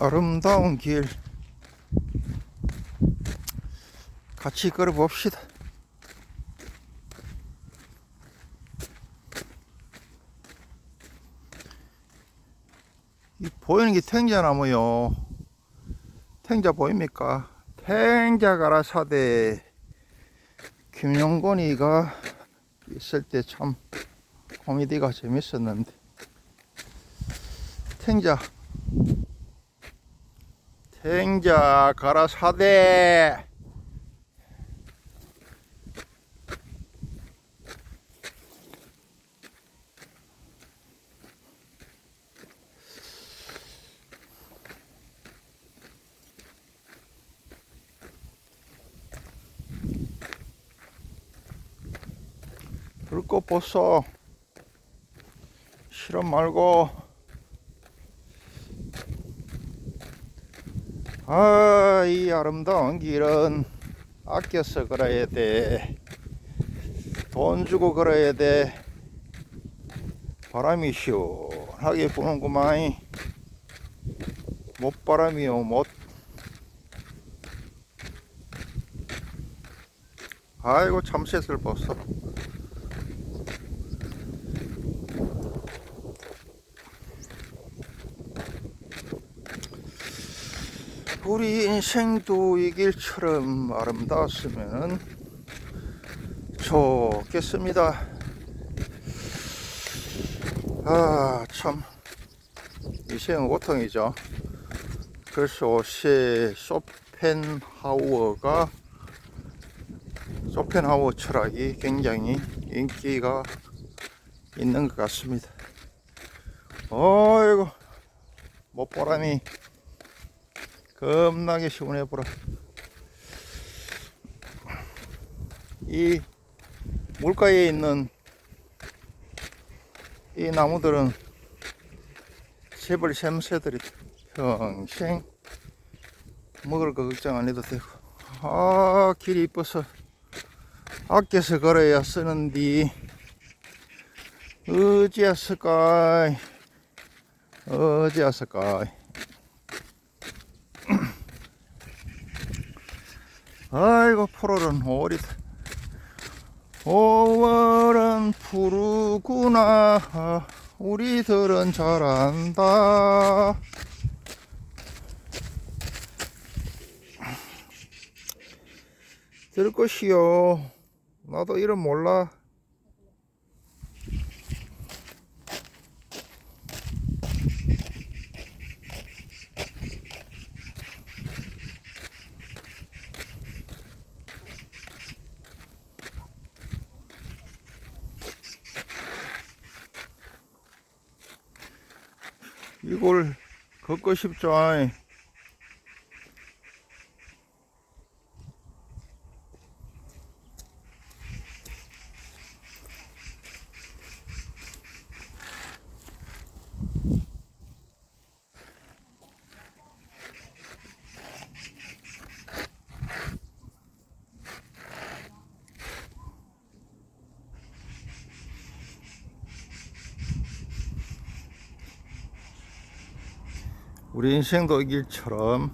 아름다운 길 같이 걸어 봅시다. 이 보이는 게 탱자나무요. 탱자 보입니까? 탱자 가라 사대 김용건이가 있을 때 참 코미디가 재밌었는데 탱자 탱자 가라 사대. 불꽃 보소. 실험 말고 아, 이 아름다운 길은 아껴서 걸어야 돼. 돈 주고 걸어야 돼. 바람이 시원하게 부는구만. 못바람이요, 못. 아이고, 참새들 봤어. 우리 인생도 이 길처럼 아름다웠으면 좋겠습니다. 아, 참. 인생은 고통이죠. 그래서 시 쇼펜하우어가 쇼펜하우어 철학이 굉장히 인기가 있는 것 같습니다. 어이구, 못보람이 겁나게 시원해 보라. 이 물가에 있는 이 나무들은 새벌 샘새들이 평생 먹을 거 걱정 안 해도 되고. 아 길이 이뻐서 아껴서 걸어야 쓰는디. 어찌였을까 어찌였을까 아이고 푸르른 5월이다. 5월은 푸르구나. 우리들은 잘안다. 들 것이요. 나도 이름 몰라 이걸 걷고 싶죠 우리 인생도 이 길처럼